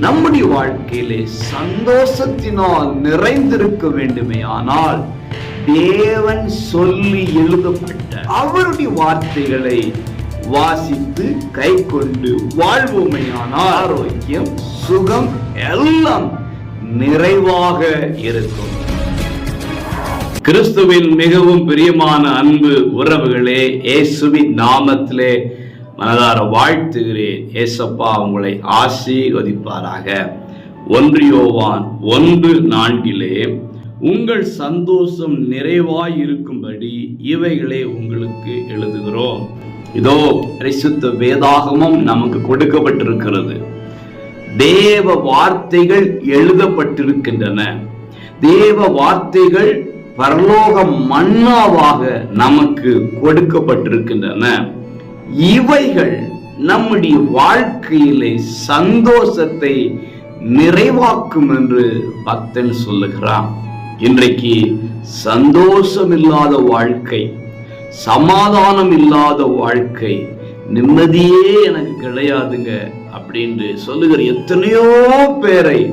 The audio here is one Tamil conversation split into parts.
நம்முடைய வாழ்க்கையிலே சந்தோஷத்தினால் நிறைந்திருக்க வேண்டுமே ஆனால் தேவன் சொல்லி எழுதப்பட்ட அவருடைய வார்த்தைகளை வாசித்து கை கொண்டு வாழ்வோமையானால் ஆரோக்கியம் சுகம் எல்லாம் நிறைவாக இருக்கும். கிறிஸ்துவின் மிகவும் பிரியமான அன்பு உறவுகளே இயேசுவின் நாமத்திலே மனதார வாழ்த்துகிறேன். ஏசப்பா உங்களை ஆசீர்வதிப்பாராக. ஒன்றியோவான் ஒன்று நான்கிலே உங்கள் சந்தோஷம் நிறைவாய் இருக்கும்படி இவைகளை உங்களுக்கு எழுதுகிறோம். இதோ பரிசுத்த வேதாகமம் நமக்கு கொடுக்கப்பட்டிருக்கிறது. தேவ வார்த்தைகள் எழுதப்பட்டிருக்கின்றன. தேவ வார்த்தைகள் பரலோக மன்னாவாக நமக்கு கொடுக்கப்பட்டிருக்கின்றன. இவைகள் நம்முடைய வாழ்க்கையிலே சந்தோஷத்தை நிறைவாக்கும் என்று பக்தன் சொல்லுகிறான். இன்றைக்கு சந்தோஷம் இல்லாத வாழ்க்கை சமாதானம் இல்லாத வாழ்க்கை நிம்மதியே எனக்கு கிடையாதுங்க அப்படின்னு சொல்லுகிற எத்தனையோ பேரை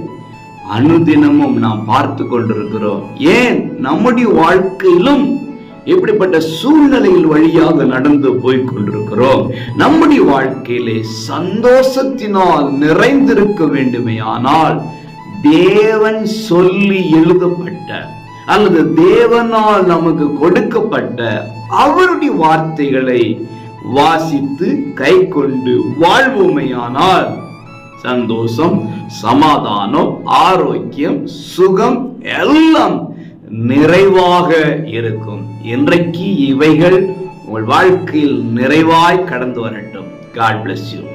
அனுதினமும் நாம் பார்த்து கொண்டிருக்கிறோம். ஏன்? நம்முடைய வாழ்க்கையிலும் எப்படிப்பட்ட சூழ்நிலையில் வழியாக நடந்து போய் கொண்டிருக்கிறோம் நம்முடைய வாழ்க்கையிலே சந்தோஷத்தினால் நிறைந்திருக்க வேண்டுமே ஆனால் தேவன் சொல்லி எழுதப்பட்ட அல்லது தேவனால் நமக்கு கொடுக்கப்பட்ட அவருடைய வார்த்தைகளை வாசித்து கை கொண்டு வாழ்வோமையானால் சந்தோஷம் சமாதானம் ஆரோக்கியம் சுகம் எல்லாம் நிறைவாக இருக்கும். இன்றைக்கு இவைகள் உங்கள் வாழ்க்கையில் நிறைவாய் கடந்து வரட்டும். God bless you